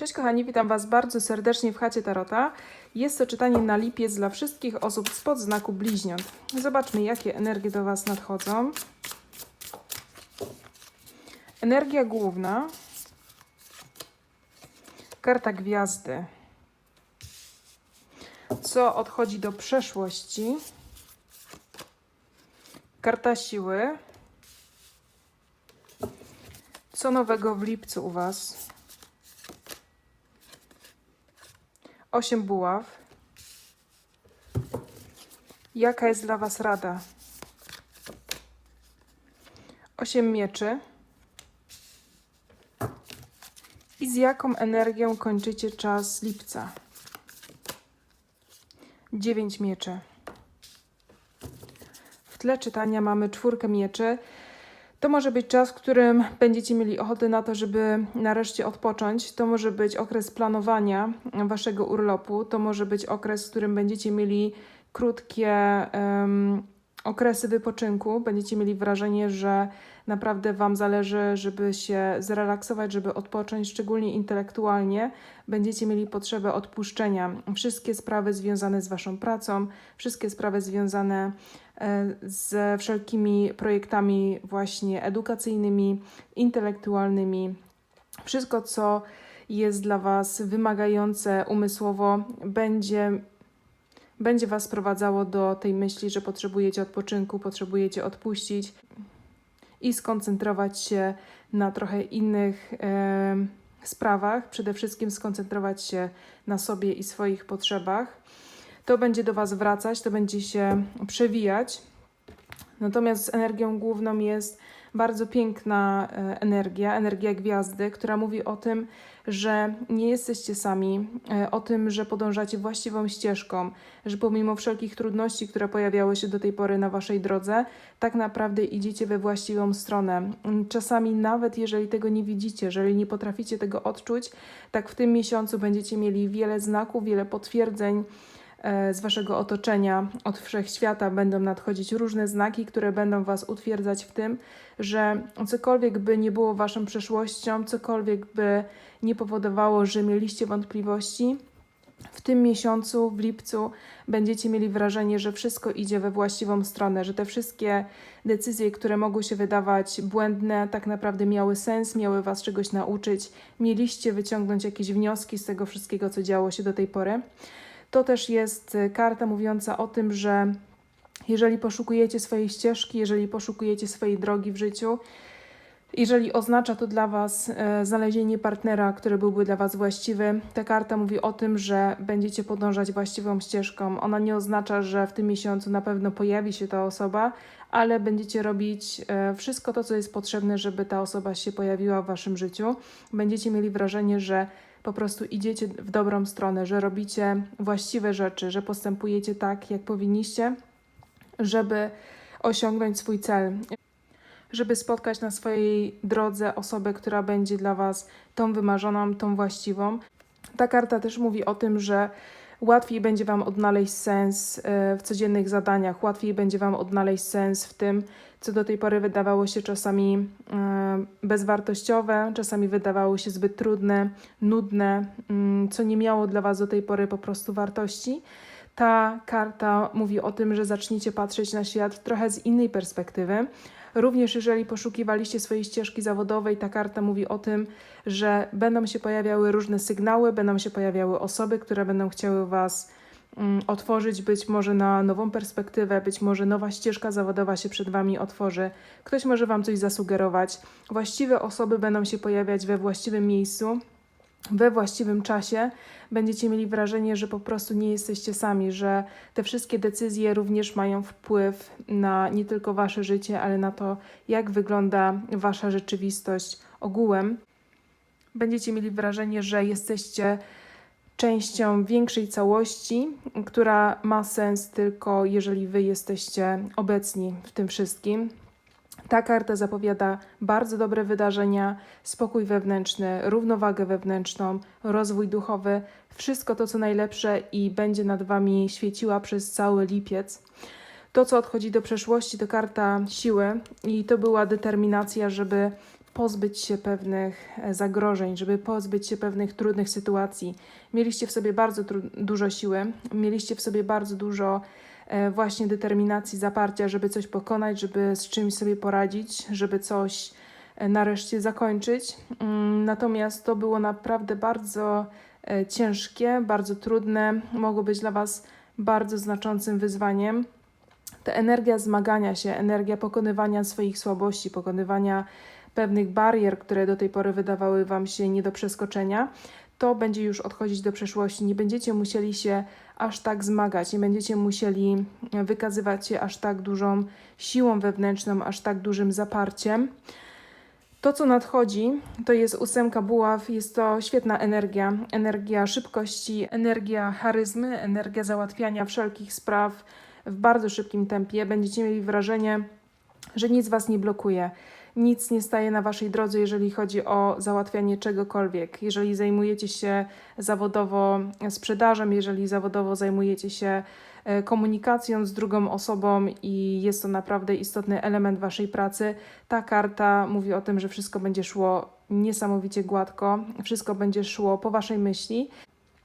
Cześć kochani, witam Was bardzo serdecznie w chacie Tarota. Jest to czytanie na lipiec dla wszystkich osób spod znaku bliźniąt. Zobaczmy, jakie energie do Was nadchodzą. Energia główna. Karta gwiazdy. Co odchodzi do przeszłości. Karta siły. Co nowego w lipcu u Was? Osiem buław. Jaka jest dla Was rada? Osiem mieczy. I z jaką energią kończycie czas lipca? Dziewięć mieczy. W tle czytania mamy czwórkę mieczy. To może być czas, w którym będziecie mieli ochotę na to, żeby nareszcie odpocząć. To może być okres planowania waszego urlopu. To może być okres, w którym będziecie mieli krótkie em, okresy wypoczynku. Będziecie mieli wrażenie, że naprawdę Wam zależy, żeby się zrelaksować, żeby odpocząć, szczególnie intelektualnie. Będziecie mieli potrzebę odpuszczenia. Wszystkie sprawy związane z Waszą pracą, wszystkie sprawy związane ze wszelkimi projektami właśnie edukacyjnymi, intelektualnymi. Wszystko, co jest dla Was wymagające umysłowo, będzie, będzie Was prowadzało do tej myśli, że potrzebujecie odpoczynku, potrzebujecie odpuścić i skoncentrować się na trochę innych e, sprawach. Przede wszystkim skoncentrować się na sobie i swoich potrzebach. To będzie do Was wracać, to będzie się przewijać. Natomiast energią główną jest bardzo piękna e, energia, energia gwiazdy, która mówi o tym, że nie jesteście sami, e, o tym, że podążacie właściwą ścieżką, że pomimo wszelkich trudności, które pojawiały się do tej pory na waszej drodze, tak naprawdę idziecie we właściwą stronę. Czasami nawet jeżeli tego nie widzicie, jeżeli nie potraficie tego odczuć, tak w tym miesiącu będziecie mieli wiele znaków, wiele potwierdzeń z waszego otoczenia, od wszechświata będą nadchodzić różne znaki, które będą was utwierdzać w tym, że cokolwiek by nie było waszą przeszłością, cokolwiek by nie powodowało, że mieliście wątpliwości, w tym miesiącu, w lipcu, będziecie mieli wrażenie, że wszystko idzie we właściwą stronę, że te wszystkie decyzje, które mogły się wydawać błędne, tak naprawdę miały sens, miały Was czegoś nauczyć, mieliście wyciągnąć jakieś wnioski z tego wszystkiego, co działo się do tej pory. To też jest y, karta mówiąca o tym, że jeżeli poszukujecie swojej ścieżki, jeżeli poszukujecie swojej drogi w życiu, jeżeli oznacza to dla Was e, znalezienie partnera, który byłby dla Was właściwy, ta karta mówi o tym, że będziecie podążać właściwą ścieżką. Ona nie oznacza, że w tym miesiącu na pewno pojawi się ta osoba, ale będziecie robić e, wszystko to, co jest potrzebne, żeby ta osoba się pojawiła w Waszym życiu. Będziecie mieli wrażenie, że po prostu idziecie w dobrą stronę, że robicie właściwe rzeczy, że postępujecie tak, jak powinniście, żeby osiągnąć swój cel żeby spotkać na swojej drodze osobę, która będzie dla Was tą wymarzoną, tą właściwą. Ta karta też mówi o tym, że łatwiej będzie Wam odnaleźć sens e, w codziennych zadaniach, łatwiej będzie Wam odnaleźć sens w tym, co do tej pory wydawało się czasami e, bezwartościowe, czasami wydawało się zbyt trudne, nudne, mm, co nie miało dla Was do tej pory po prostu wartości. Ta karta mówi o tym, że zaczniecie patrzeć na świat trochę z innej perspektywy. Również jeżeli poszukiwaliście swojej ścieżki zawodowej, ta karta mówi o tym, że będą się pojawiały różne sygnały, będą się pojawiały osoby, które będą chciały Was mm, otworzyć. Być może na nową perspektywę, być może nowa ścieżka zawodowa się przed Wami otworzy, ktoś może Wam coś zasugerować. Właściwe osoby będą się pojawiać we właściwym miejscu, we właściwym czasie będziecie mieli wrażenie, że po prostu nie jesteście sami, że te wszystkie decyzje również mają wpływ na nie tylko wasze życie, ale na to, jak wygląda wasza rzeczywistość ogółem. Będziecie mieli wrażenie, że jesteście częścią większej całości, która ma sens tylko jeżeli wy jesteście obecni w tym wszystkim. Ta karta zapowiada bardzo dobre wydarzenia, spokój wewnętrzny, równowagę wewnętrzną, rozwój duchowy, wszystko to, co najlepsze i będzie nad Wami świeciła przez cały lipiec. To, co odchodzi do przeszłości, to karta siły i to była determinacja, żeby pozbyć się pewnych e, zagrożeń, żeby pozbyć się pewnych trudnych sytuacji. Mieliście w sobie bardzo dużo siły, mieliście w sobie bardzo dużo właśnie determinacji, zaparcia, żeby coś pokonać, żeby z czymś sobie poradzić, żeby coś e, nareszcie zakończyć. Mm, Natomiast to było naprawdę bardzo e, ciężkie, bardzo trudne, mogło być dla Was bardzo znaczącym wyzwaniem. Ta energia zmagania się, energia pokonywania swoich słabości, pokonywania pewnych barier, które do tej pory wydawały Wam się nie do przeskoczenia, to będzie już odchodzić do przeszłości. Nie będziecie musieli się aż tak zmagać, nie będziecie musieli wykazywać się aż tak dużą siłą wewnętrzną, aż tak dużym zaparciem. To, co nadchodzi, to jest ósemka buław. Jest to świetna energia. Energia szybkości, energia charyzmy, energia załatwiania wszelkich spraw w bardzo szybkim tempie. Będziecie mieli wrażenie, że nic Was nie blokuje. Nic nie staje na Waszej drodze, jeżeli chodzi o załatwianie czegokolwiek. Jeżeli zajmujecie się zawodowo sprzedażą, jeżeli zawodowo zajmujecie się e, komunikacją z drugą osobą i jest to naprawdę istotny element Waszej pracy, ta karta mówi o tym, że wszystko będzie szło niesamowicie gładko, wszystko będzie szło po Waszej myśli.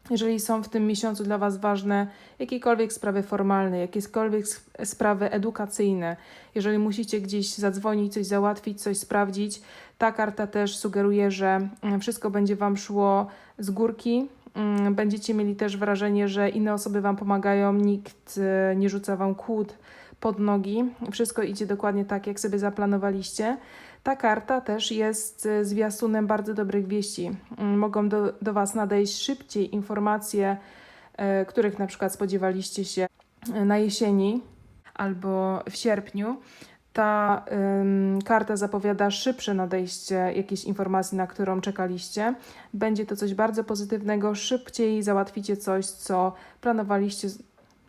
Jeżeli są w tym miesiącu dla Was ważne jakiekolwiek sprawy formalne, jakiekolwiek sprawy edukacyjne, jeżeli musicie gdzieś zadzwonić, coś załatwić, coś sprawdzić, ta karta też sugeruje, że mm, wszystko będzie Wam szło z górki. Mm, Będziecie mieli też wrażenie, że inne osoby Wam pomagają, nikt e, nie rzuca Wam kłód pod nogi. Wszystko idzie dokładnie tak, jak sobie zaplanowaliście. Ta karta też jest e, zwiastunem bardzo dobrych wieści. Mm, Mogą do, do Was nadejść szybciej informacje, e, których na przykład spodziewaliście się e, na jesieni albo w sierpniu. Ta ym, karta zapowiada szybsze nadejście jakiejś informacji, na którą czekaliście. Będzie to coś bardzo pozytywnego. Szybciej załatwicie coś, co planowaliście,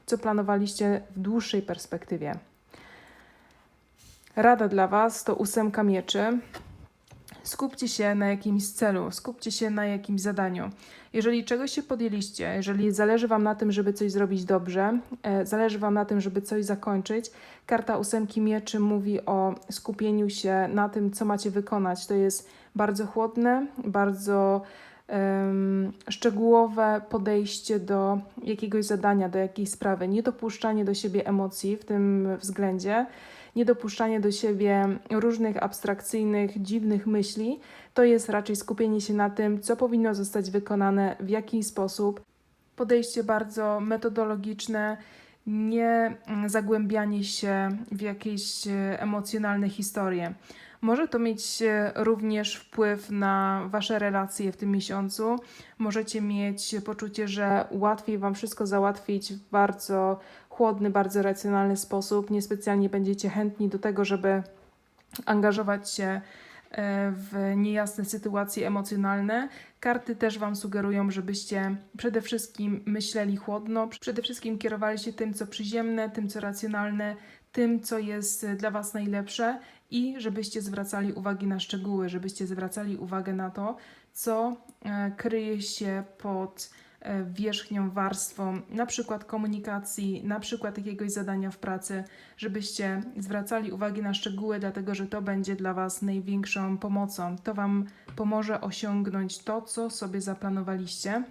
co planowaliście w dłuższej perspektywie. Rada dla Was to ósemka mieczy. Skupcie się na jakimś celu, skupcie się na jakimś zadaniu. Jeżeli czegoś się podjęliście, jeżeli zależy Wam na tym, żeby coś zrobić dobrze, e, zależy Wam na tym, żeby coś zakończyć, karta ósemki mieczy mówi o skupieniu się na tym, co macie wykonać. To jest bardzo chłodne, bardzo em, szczegółowe podejście do jakiegoś zadania, do jakiejś sprawy, niedopuszczanie do siebie emocji w tym względzie niedopuszczanie do siebie różnych abstrakcyjnych, dziwnych myśli, to jest raczej skupienie się na tym, co powinno zostać wykonane, w jaki sposób. Podejście bardzo metodologiczne, nie zagłębianie się w jakieś emocjonalne historie. Może to mieć również wpływ na Wasze relacje w tym miesiącu. Możecie mieć poczucie, że łatwiej Wam wszystko załatwić w bardzo chłodny, bardzo racjonalny sposób. Niespecjalnie będziecie chętni do tego, żeby angażować się e, w niejasne sytuacje emocjonalne. Karty też Wam sugerują, żebyście przede wszystkim myśleli chłodno, przede wszystkim kierowali się tym, co przyziemne, tym, co racjonalne, tym, co jest dla Was najlepsze i żebyście zwracali uwagi na szczegóły, żebyście zwracali uwagę na to, co e, kryje się pod wierzchnią warstwą, na przykład komunikacji, na przykład jakiegoś zadania w pracy, żebyście zwracali uwagę na szczegóły, dlatego że to będzie dla Was największą pomocą. To Wam pomoże osiągnąć to, co sobie zaplanowaliście.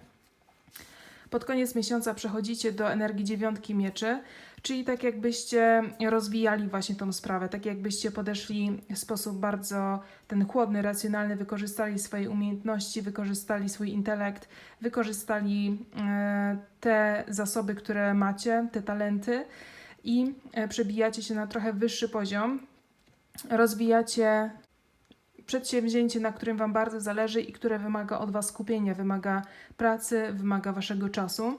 Pod koniec miesiąca przechodzicie do energii dziewiątki mieczy, czyli tak jakbyście rozwijali właśnie tą sprawę, tak jakbyście podeszli w sposób bardzo ten chłodny, racjonalny, wykorzystali swoje umiejętności, wykorzystali swój intelekt, wykorzystali e, te zasoby, które macie, te talenty i e, przebijacie się na trochę wyższy poziom, rozwijacie przedsięwzięcie, na którym Wam bardzo zależy i które wymaga od Was skupienia, wymaga pracy, wymaga Waszego czasu.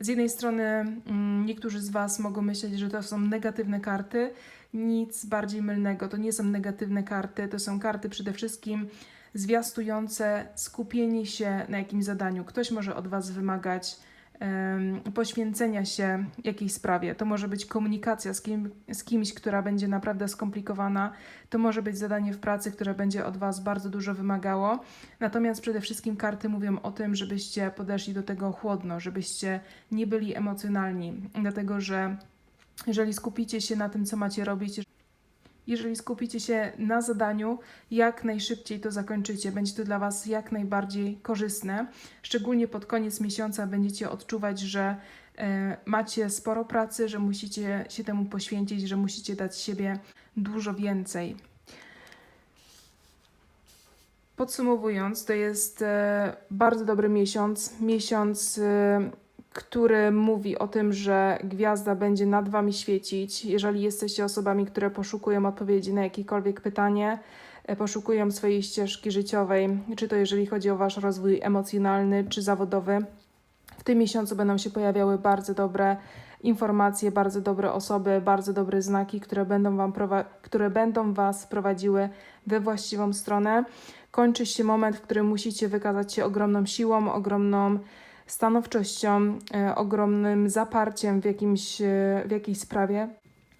Z jednej strony mm, niektórzy z Was mogą myśleć, że to są negatywne karty. Nic bardziej mylnego. To nie są negatywne karty, to są karty przede wszystkim zwiastujące skupienie się na jakimś zadaniu. Ktoś może od Was wymagać poświęcenia się jakiejś sprawie. To może być komunikacja z, kim, z kimś, która będzie naprawdę skomplikowana. To może być zadanie w pracy, które będzie od Was bardzo dużo wymagało. Natomiast przede wszystkim karty mówią o tym, żebyście podeszli do tego chłodno, żebyście nie byli emocjonalni, dlatego że jeżeli skupicie się na tym, co macie robić, Jeżeli skupicie się na zadaniu, jak najszybciej to zakończycie. Będzie to dla Was jak najbardziej korzystne. Szczególnie pod koniec miesiąca będziecie odczuwać, że e, macie sporo pracy, że musicie się temu poświęcić, że musicie dać siebie dużo więcej. Podsumowując, to jest e, bardzo dobry miesiąc. Miesiąc, e, który mówi o tym, że gwiazda będzie nad Wami świecić. Jeżeli jesteście osobami, które poszukują odpowiedzi na jakiekolwiek pytanie, e, poszukują swojej ścieżki życiowej, czy to jeżeli chodzi o Wasz rozwój emocjonalny czy zawodowy, w tym miesiącu będą się pojawiały bardzo dobre informacje, bardzo dobre osoby, bardzo dobre znaki, które będą, wam które będą Was prowadziły we właściwą stronę. Kończy się moment, w którym musicie wykazać się ogromną siłą, ogromną stanowczością, e, ogromnym zaparciem w, jakimś, e, w jakiejś sprawie.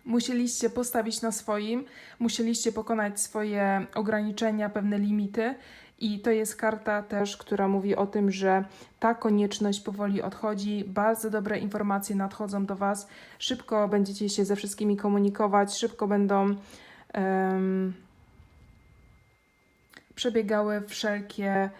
Musieliście postawić na swoim, musieliście pokonać swoje ograniczenia, pewne limity. I to jest karta też, która mówi o tym, że ta konieczność powoli odchodzi. Bardzo dobre informacje nadchodzą do Was. Szybko będziecie się ze wszystkimi komunikować, szybko będą em, przebiegały wszelkie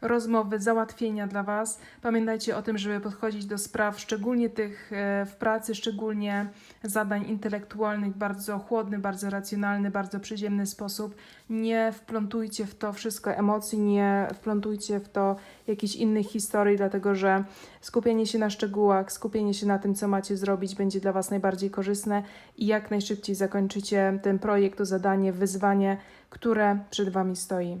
rozmowy, załatwienia dla Was. Pamiętajcie o tym, żeby podchodzić do spraw, szczególnie tych e, w pracy, szczególnie zadań intelektualnych, bardzo chłodny, bardzo racjonalny, bardzo przyziemny sposób. Nie wplątujcie w to wszystko emocji, nie wplątujcie w to jakichś innych historii, dlatego że skupienie się na szczegółach, skupienie się na tym, co macie zrobić, będzie dla Was najbardziej korzystne i jak najszybciej zakończycie ten projekt, to zadanie, wyzwanie, które przed Wami stoi.